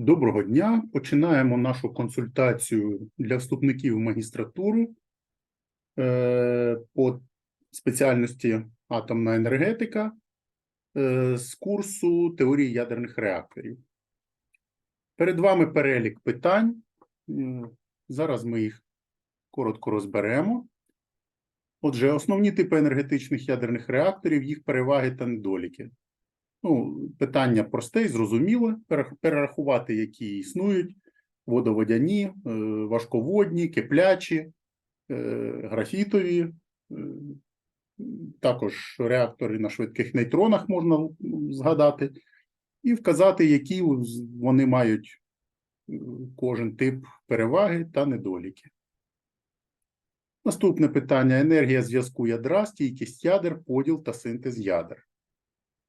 Доброго дня. Починаємо нашу консультацію для вступників в магістратуру е, по спеціальності атомна енергетика е, з курсу теорії ядерних реакторів. Перед вами перелік питань. Е, Зараз ми їх коротко розберемо. Отже, основні типи енергетичних ядерних реакторів, їх переваги та недоліки. Ну, питання просте і зрозуміле. Перерахувати, які існують: водоводяні, е, важководні, киплячі, е, графітові, е, також реактори на швидких нейтронах можна згадати, і вказати, які вони мають кожен тип переваги та недоліки. Наступне питання: енергія зв'язку ядра, стійкість ядер, поділ та синтез ядер.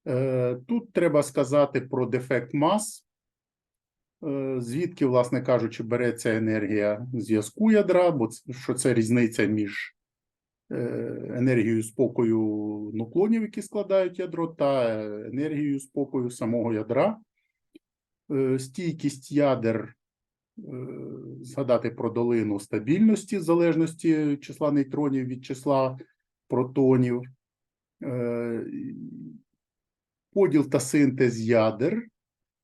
Е, Тут треба сказати про дефект мас, Е, звідки, власне кажучи, береться енергія зв'язку ядра, бо що це різниця між е, енергією спокою нуклонів, які складають ядро, та енергією спокою самого ядра. Стійкість ядер, згадати про долину стабільності, в залежності числа нейтронів від числа протонів. Поділ та синтез ядер.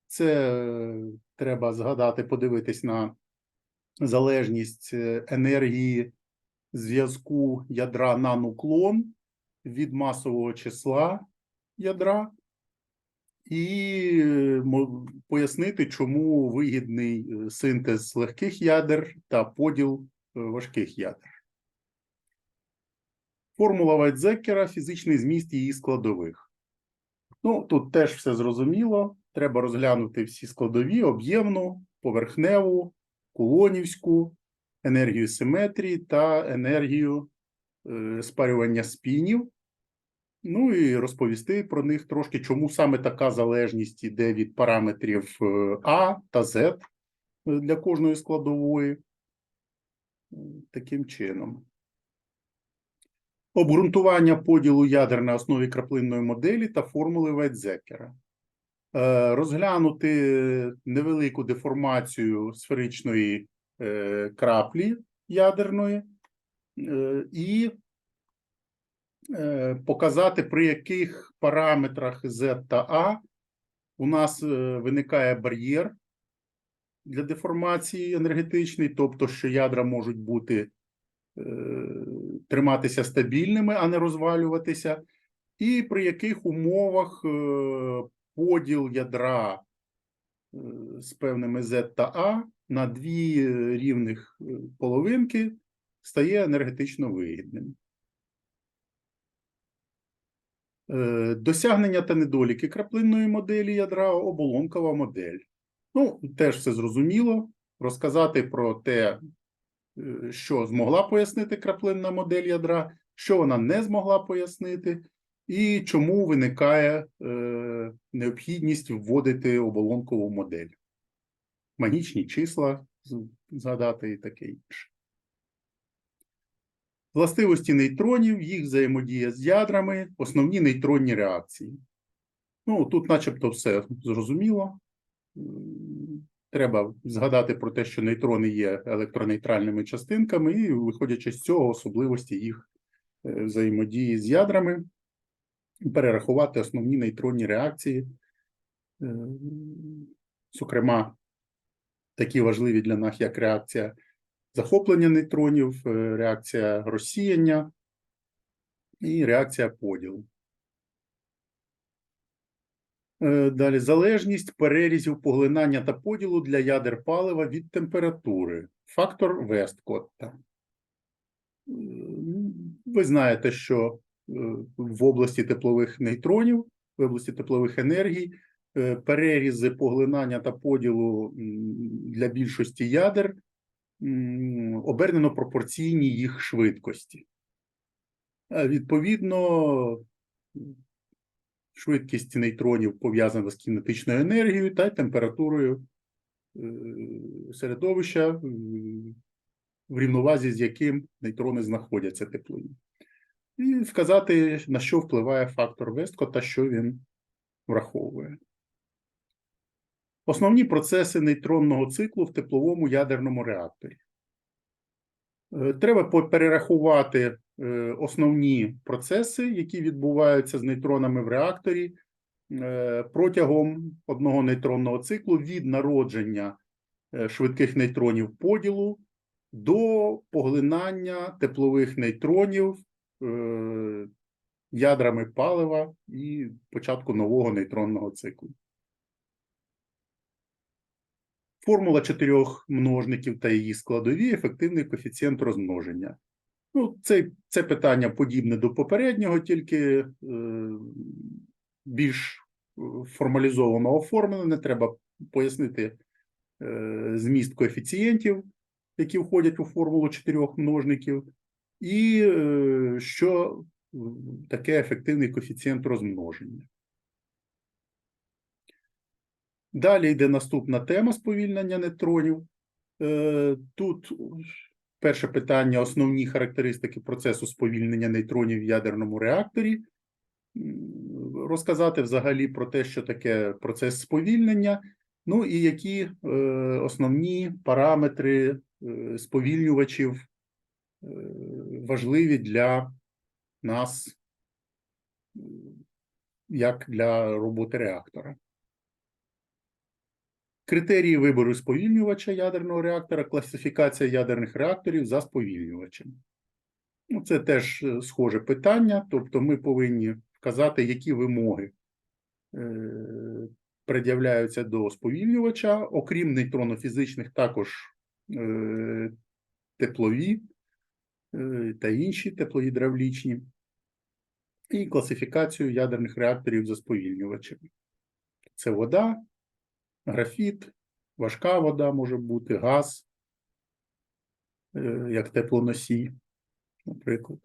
Це е, треба згадати, подивитись на залежність е, енергії зв'язку ядра на нуклон від масового числа ядра, і е, пояснити, чому вигідний синтез легких ядер та поділ важких ядер. Формула Вайтзекера, фізичний зміст її складових. Ну, тут теж все зрозуміло. Треба розглянути всі складові: об'ємну, поверхневу, кулонівську, енергію симетрії та енергію е, спарювання спінів. Ну і розповісти про них трошки, чому саме така залежність іде від параметрів е, А та З е, для кожної складової. Таким чином. Обґрунтування поділу ядер на основі краплинної моделі та формули Вайтзекера. Е, Розглянути невелику деформацію сферичної е, краплі ядерної е, і показати, при яких параметрах Z та А у нас виникає бар'єр для деформації енергетичної, тобто, що ядра можуть бути триматися стабільними, а не розвалюватися, і при яких умовах е, поділ ядра е, з певними Z та А на дві е, рівних половинки стає енергетично вигідним. Досягнення та недоліки краплинної моделі ядра, оболонкова модель. Ну, теж все зрозуміло. Розказати про те, що змогла пояснити краплинна модель ядра, що вона не змогла пояснити, і чому виникає е, необхідність вводити оболонкову модель. Магічні числа згадати і таке інше. Властивості нейтронів, їх взаємодія з ядрами, основні нейтронні реакції. Ну, тут, начебто, все зрозуміло. Треба згадати про те, що нейтрони є електронейтральними частинками, і, виходячи з цього, особливості їх е, взаємодії з ядрами, перерахувати основні нейтронні реакції, Е, зокрема, такі важливі для нас, як реакція захоплення нейтронів, е, реакція розсіяння і реакція поділу. Е, Далі залежність перерізів поглинання та поділу для ядер палива від температури. Фактор Весткотта. Ви знаєте, що е, в області теплових нейтронів, в області теплових енергій, е, перерізи поглинання та поділу для більшості ядер обернено пропорційні їх швидкості. Е, Відповідно, швидкість нейтронів пов'язана з кінетичною енергією та температурою е, середовища, в рівновазі з яким нейтрони знаходяться теплові. І вказати, на що впливає фактор Весткота, що він враховує. Основні процеси нейтронного циклу в тепловому ядерному реакторі. Е, Треба перерахувати основні процеси, які відбуваються з нейтронами в реакторі е, протягом одного нейтронного циклу від народження е, швидких нейтронів поділу до поглинання теплових нейтронів е, ядрами палива і початку нового нейтронного циклу. Формула чотирьох множників та її складові ефективний коефіцієнт розмноження. Ну, це, це питання подібне до попереднього, тільки е, більш е, формалізовано оформлене. Треба пояснити е, зміст коефіцієнтів, які входять у формулу чотирьох множників, і е, що таке ефективний коефіцієнт розмноження. Далі йде наступна тема сповільнення нейтронів. Е, Тут перше питання: основні характеристики процесу сповільнення нейтронів в ядерному реакторі. Розказати взагалі про те, що таке процес сповільнення, ну і які е, основні параметри е, сповільнювачів е, важливі для нас, як для роботи реактора. Критерії вибору сповільнювача ядерного реактора, класифікація ядерних реакторів за сповільнювачем. Ну, це теж е, схоже питання, тобто ми повинні вказати, які вимоги е, пред'являються до сповільнювача, окрім нейтронофізичних, також е, теплові та інші теплогідравлічні, і класифікацію ядерних реакторів за сповільнювачем. Це вода, графіт, важка вода може бути, газ, е, як теплоносій, наприклад.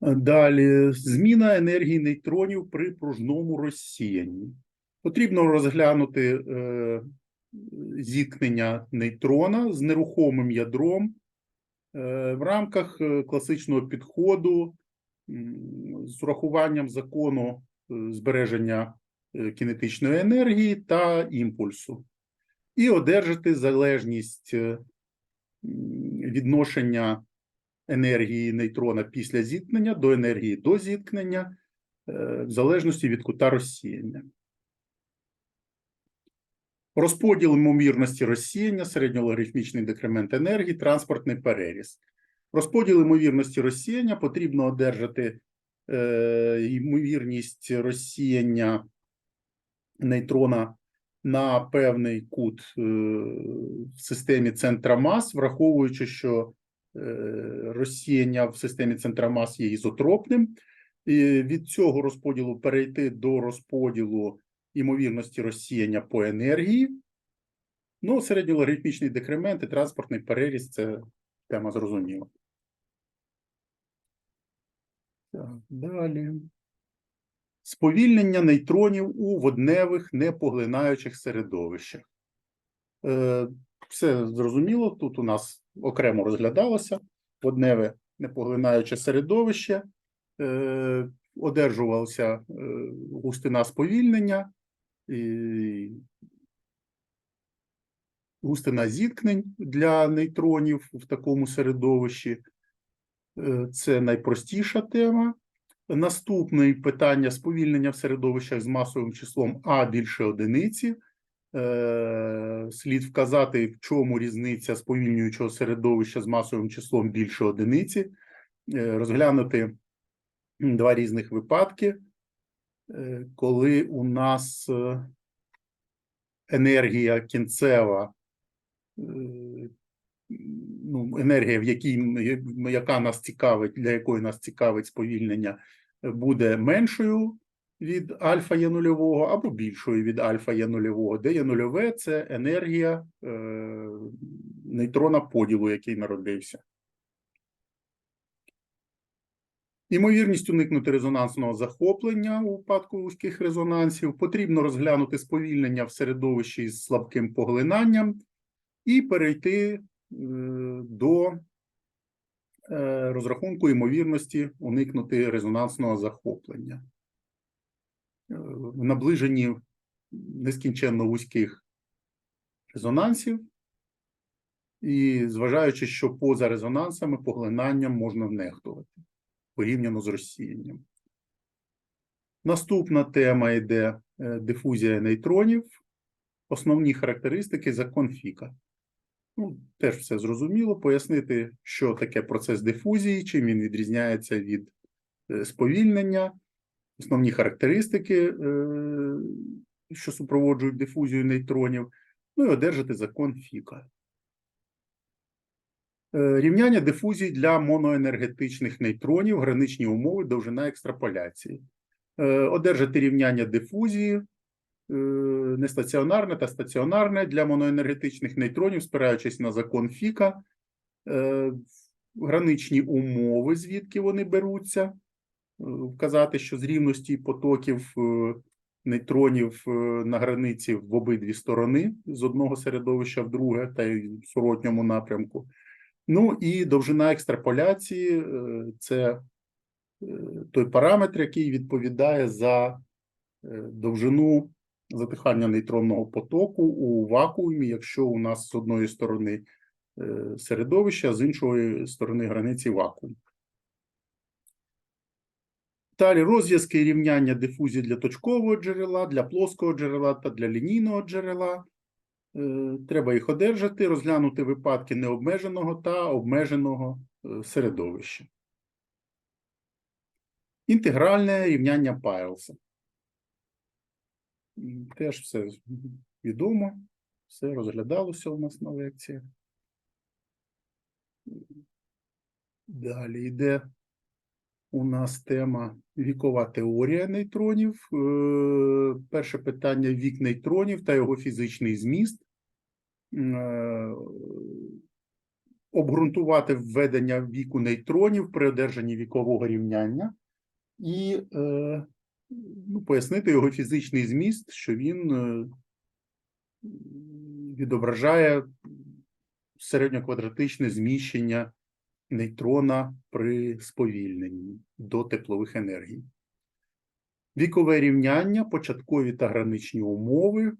Далі зміна енергії нейтронів при пружному розсіянні. Потрібно розглянути е, зіткнення нейтрона з нерухомим ядром е, в рамках е, класичного підходу з урахуванням закону е, збереження кінетичної енергії та імпульсу, і одержати залежність е, відношення енергії нейтрона після зіткнення до енергії до зіткнення, е, в залежності від кута розсіяння. Розподіл ймовірності розсіяння, середньологарифмічний декремент енергії, транспортний переріз. Розподіл ймовірності розсіяння потрібно одержати е, ймовірність розсіяння нейтрона на певний кут е, в системі центра мас, враховуючи, що е, розсіяння в системі центра мас є ізотропним. І від цього розподілу перейти до розподілу ймовірності розсіяння по енергії. Ну, середньологарифмічний декремент і транспортний переріз це тема зрозуміла. Так, далі. Сповільнення нейтронів у водневих непоглинаючих середовищах. Е, все зрозуміло. Тут у нас окремо розглядалося водневе непоглинаюче середовище. Е, одержувалася е, густина сповільнення, густина зіткнень для нейтронів в такому середовищі. Це найпростіша тема. Наступне питання сповільнення в середовищах з масовим числом А більше одиниці. Е, Слід вказати, в чому різниця сповільнюючого середовища з масовим числом більше одиниці, Е, розглянути два різних випадки, е, коли у нас е, енергія кінцева, е, ну, енергія, в якій, яка нас цікавить, для якої нас цікавить сповільнення, буде меншою від альфа є нульового або більшою від альфа є нульового, де є нульове це енергія е, нейтрона поділу, який народився. Імовірність уникнути резонансного захоплення у випадку вузьких резонансів. Потрібно розглянути сповільнення в середовищі з слабким поглинанням і перейти до е, розрахунку ймовірності уникнути резонансного захоплення. Е, В наближенні нескінченно вузьких резонансів, і зважаючи, що поза резонансами поглинанням можна нехтувати порівняно з розсіянням. Наступна тема йде е, дифузія нейтронів. Основні характеристики закон Фіка. Ну, теж все зрозуміло. Пояснити, що таке процес дифузії, чим він відрізняється від е, сповільнення, основні характеристики, е, що супроводжують дифузію нейтронів, ну і одержати закон Фіка. Е, Рівняння дифузії для моноенергетичних нейтронів, граничні умови, довжина екстраполяції. Одержати рівняння дифузії нестаціонарне та стаціонарне для моноенергетичних нейтронів, спираючись на закон Фіка, Е, граничні умови, звідки вони беруться, Е, вказати, що з рівності потоків е, нейтронів е, на границі в обидві сторони з одного середовища в друге та й в зворотньому напрямку. Ну і довжина екстраполяції е, це е, той параметр, який відповідає за е, довжину затихання нейтронного потоку у вакуумі, якщо у нас з одної сторони е, середовище, а з іншої сторони границі вакуум. Далі розв'язки і рівняння дифузії для точкового джерела, для плоского джерела та для лінійного джерела. Е, Треба їх одержати, розглянути випадки необмеженого та обмеженого е, середовища. Інтегральне рівняння Пайлса. Теж все відомо, все розглядалося у нас на лекціях. Далі йде у нас тема вікова теорія нейтронів. Е, Перше питання вік нейтронів та його фізичний зміст. Е, Обґрунтувати введення віку нейтронів при одержанні вікового рівняння і е, ну, пояснити його фізичний зміст, що він е, відображає середньоквадратичне зміщення нейтрона при сповільненні до теплових енергій. Вікове рівняння, початкові та граничні умови.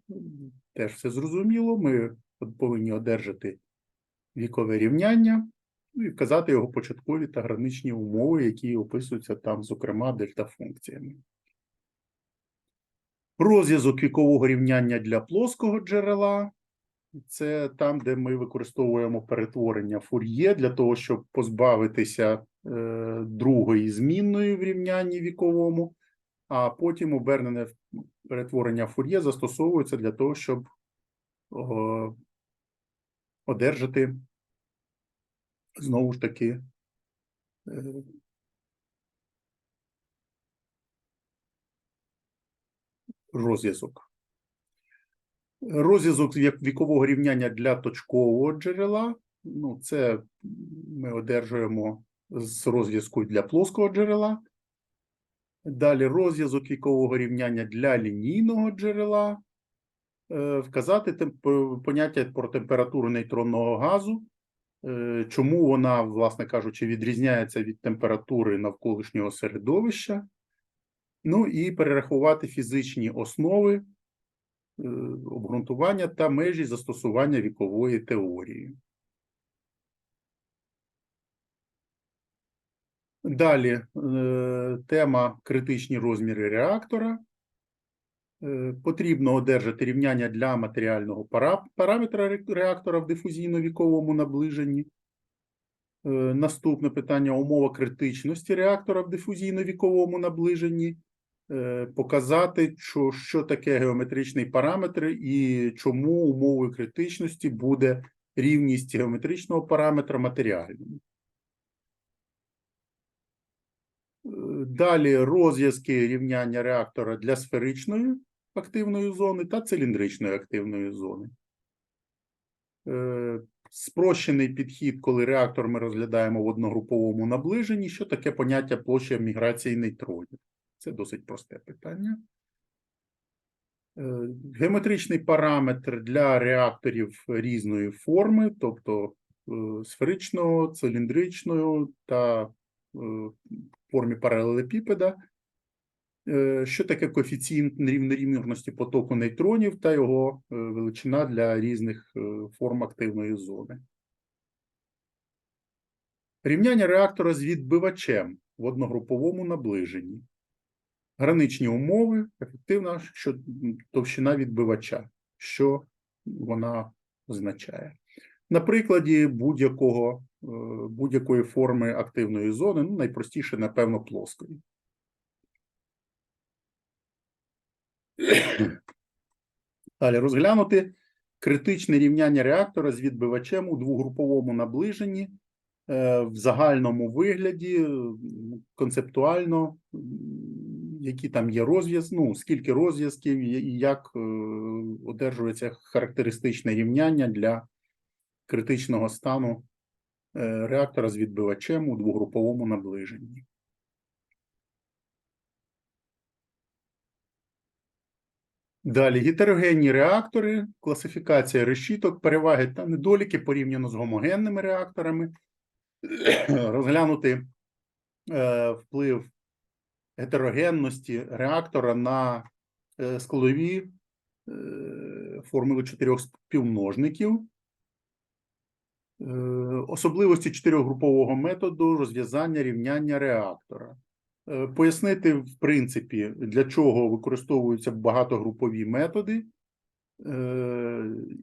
Теж все зрозуміло. Ми повинні одержати вікове рівняння ну, і вказати його початкові та граничні умови, які описуються там, зокрема, дельта-функціями. Розв'язок вікового рівняння для плоского джерела. Це там, де ми використовуємо перетворення фур'є для того, щоб позбавитися е, другої змінної в рівнянні віковому, а потім обернене перетворення фур'є застосовується для того, щоб одержати знову ж таки розв'язок. Розв'язок вікового рівняння для точкового джерела. Ну, це ми одержуємо з розв'язку для плоского джерела. Далі розв'язок вікового рівняння для лінійного джерела. Е, Вказати поняття про температуру нейтронного газу. Е, Чому вона, власне кажучи, відрізняється від температури навколишнього середовища. Ну і перерахувати фізичні основи е, обґрунтування та межі застосування вікової теорії. Далі е, тема критичні розміри реактора. Е, Потрібно одержати рівняння для матеріального пара- параметра реактора в дифузійно-віковому наближенні. Наступне питання умова критичності реактора в дифузійно-віковому наближенні. Е, Показати, що, що таке геометричний параметр і чому умовою критичності буде рівність геометричного параметра матеріальному. Е, Далі розв'язки рівняння реактора для сферичної активної зони та циліндричної активної зони. Е, Спрощений підхід, коли реактор ми розглядаємо в одногруповому наближенні. Що таке поняття площа міграції нейтронів? Це досить просте питання. Е, Геометричний параметр для реакторів різної форми, тобто е, сферичного, циліндричного та е, формі паралелепіпеда. Що таке коефіцієнт нерівномірності потоку нейтронів та його величина для різних форм активної зони? Рівняння реактора з відбивачем в одногруповому наближенні. Граничні умови, ефективна що, товщина відбивача. Що вона означає? На прикладі будь-якого, е, будь-якої форми активної зони, ну, найпростіше, напевно, плоскої. Далі розглянути критичне рівняння реактора з відбивачем у двогруповому наближенні е, в загальному вигляді, концептуально, які там є розв'язки, ну, скільки розв'язків і як е, одержується характеристичне рівняння для критичного стану е, реактора з відбивачем у двогруповому наближенні. Далі гетерогенні реактори, класифікація решіток, переваги та недоліки порівняно з гомогенними реакторами, розглянути е, вплив гетерогенності реактора на е, складові е, формули чотирьох співмножників, е, особливості чотирьохгрупового методу розв'язання рівняння реактора. Пояснити, в принципі, для чого використовуються багатогрупові методи,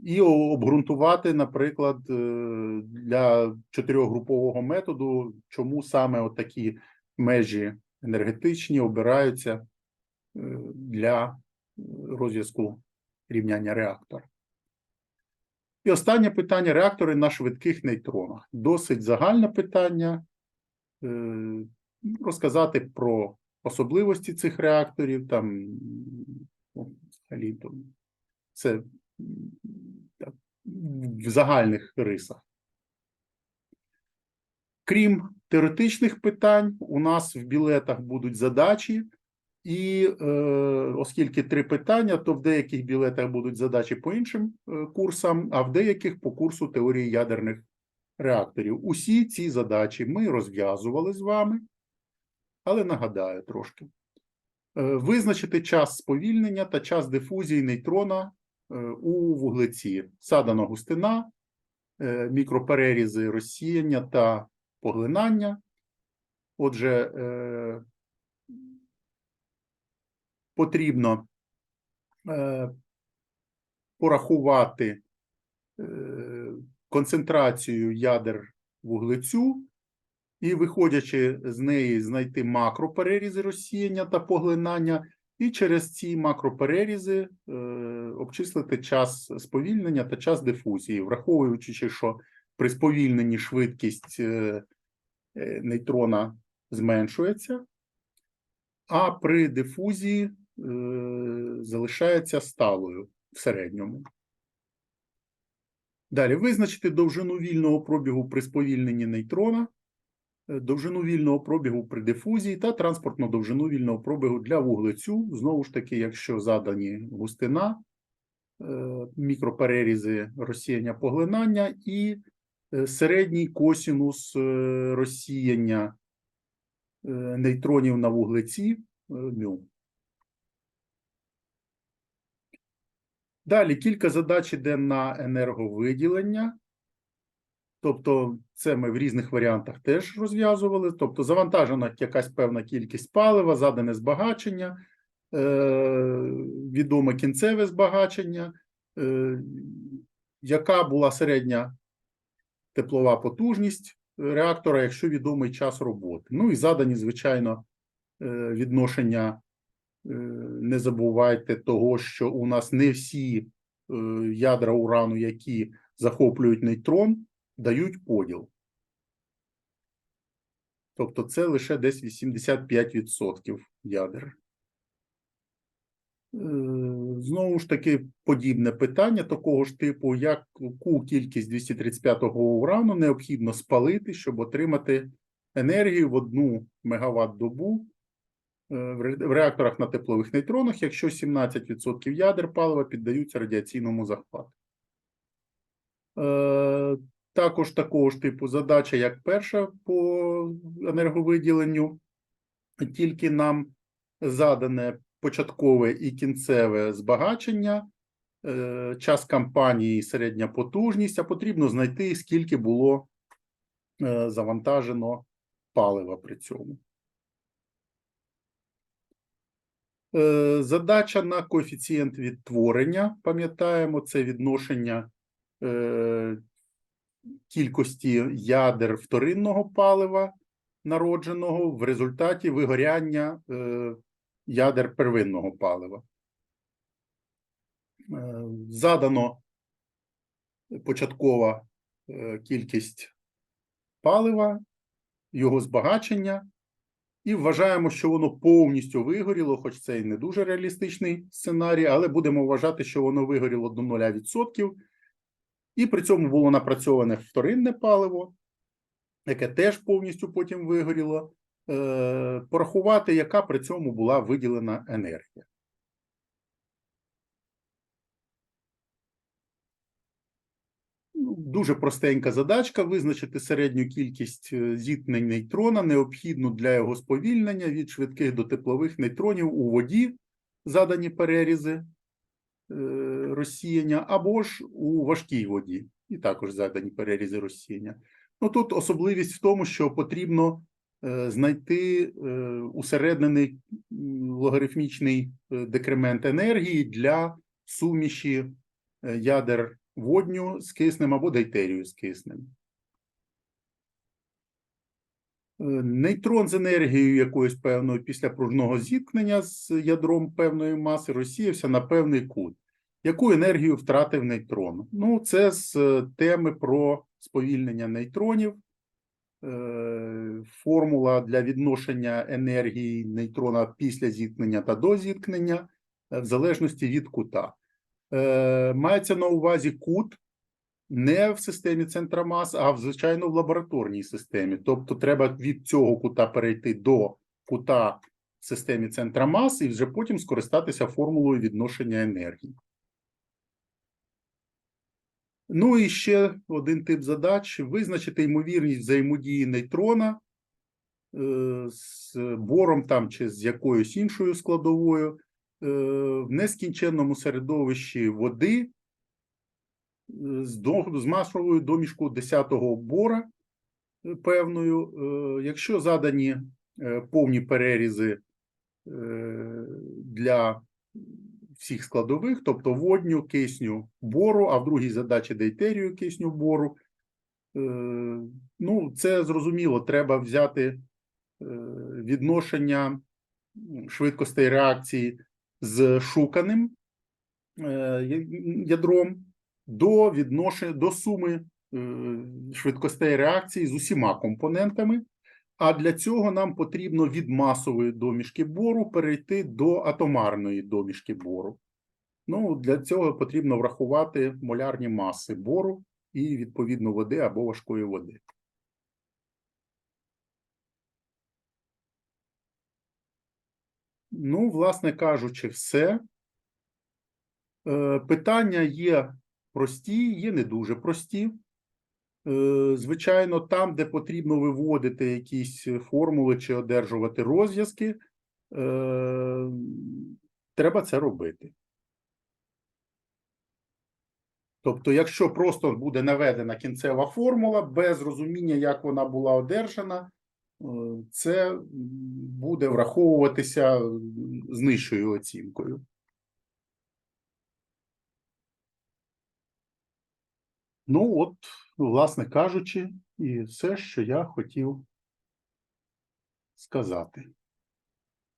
і обґрунтувати, наприклад, для чотирьохгрупового методу, чому саме от такі межі енергетичні обираються е, для е, розв'язку рівняння реактора. І останнє питання: реактори на швидких нейтронах. Досить загальне питання. Е, Розказати про особливості цих реакторів, там ну, це так, в загальних рисах. Крім теоретичних питань, у нас в білетах будуть задачі, і е, оскільки три питання, то в деяких білетах будуть задачі по іншим е, курсам, а в деяких по курсу теорії ядерних реакторів. Усі ці задачі ми розв'язували з вами, але нагадаю трошки. Е, Визначити час сповільнення та час дифузії нейтрона е, у вуглеці. Задана густина, мікроперерізи розсіяння та поглинання. Отже, е, потрібно е, порахувати е, концентрацію ядер вуглецю і, виходячи з неї, знайти макроперерізи розсіяння та поглинання, і через ці макроперерізи е, обчислити час сповільнення та час дифузії, враховуючи, що при сповільненні швидкість е, е, нейтрона зменшується, а при дифузії е, залишається сталою в середньому. Далі визначити довжину вільного пробігу при сповільненні нейтрона, довжину вільного пробігу при дифузії та транспортну довжину вільного пробігу для вуглецю. Знову ж таки, якщо задані густина, мікроперерізи розсіяння поглинання і середній косінус е, розсіяння е, нейтронів на вуглеці е, мю. Далі кілька задач іде на енерговиділення. Тобто, це ми в різних варіантах теж розв'язували. Тобто, завантажена якась певна кількість палива, задане збагачення, е, відоме кінцеве збагачення, е, яка була середня теплова потужність реактора, якщо відомий час роботи. Ну і задані, звичайно, е, відношення Е, не забувайте того, що у нас не всі е, ядра урану, які захоплюють нейтрон, дають поділ. Тобто це лише десь 85% ядер. Е, Знову ж таки, подібне питання такого ж типу, яку кількість 235-го урану необхідно спалити, щоб отримати енергію в 1 мегаватт добу е, в реакторах на теплових нейтронах, якщо 17% ядер палива піддаються радіаційному захвату. Е, Також такого ж типу задача, як перша по енерговиділенню, тільки нам задане початкове і кінцеве збагачення, е, час кампанії середня потужність, а потрібно знайти, скільки було е, завантажено палива при цьому. Е, Задача на коефіцієнт відтворення. Пам'ятаємо, це відношення кількості ядер вторинного палива народженого в результаті вигоряння ядер первинного палива. Е, Задано початкова е, кількість палива, його збагачення, і вважаємо, що воно повністю вигоріло, хоч це і не дуже реалістичний сценарій, але будемо вважати, що воно вигоріло до 0%. І при цьому було напрацьоване вторинне паливо, яке теж повністю потім вигоріло. Е, порахувати, яка при цьому була виділена енергія. Ну, Дуже простенька задачка визначити середню кількість е, зіткнень нейтрона, необхідну для його сповільнення від швидких до теплових нейтронів у воді, задані перерізи е, розсіяння, або ж у важкій воді, і також задані перерізи розсіяння. Ну тут особливість в тому, що потрібно знайти е, усереднений логарифмічний е, декремент енергії для суміші е, ядер водню з киснем або дейтерію з киснем. Е, Нейтрон з енергією якоюсь певною після пружного зіткнення з ядром певної маси розсіявся на певний кут. Яку енергію втратив нейтрон? Ну, це з е, теми про сповільнення нейтронів. Е, Формула для відношення енергії нейтрона після зіткнення та до зіткнення е, в залежності від кута. Е, Мається на увазі кут не в системі центра мас, а звичайно в лабораторній системі. Тобто, треба від цього кута перейти до кута в системі центра мас і вже потім скористатися формулою відношення енергії. Ну і ще один тип задач: визначити ймовірність взаємодії нейтрона е, з бором там чи з якоюсь іншою складовою е, в нескінченному середовищі води е, з, масовою домішкою 10-го бора певною. Якщо задані повні перерізи для всіх складових, тобто водню, кисню, бору, а в другій задачі дейтерію кисню бору. Е, Ну, це зрозуміло, треба взяти е, відношення швидкостей реакції з шуканим е, ядром до відношення до суми швидкостей реакції з усіма компонентами. А для цього нам потрібно від масової домішки бору перейти до атомарної домішки бору. Ну, для цього потрібно врахувати молярні маси бору і, відповідно, води або важкої води. Ну, власне кажучи, все. Е, Питання є прості, є не дуже прості. Е, Звичайно, там, де потрібно виводити якісь формули чи одержувати розв'язки, е, треба це робити. Тобто, якщо просто буде наведена кінцева формула без розуміння, як вона була одержана, е, це буде враховуватися з нижчою оцінкою. Ну, от, власне кажучи, і все, що я хотів сказати.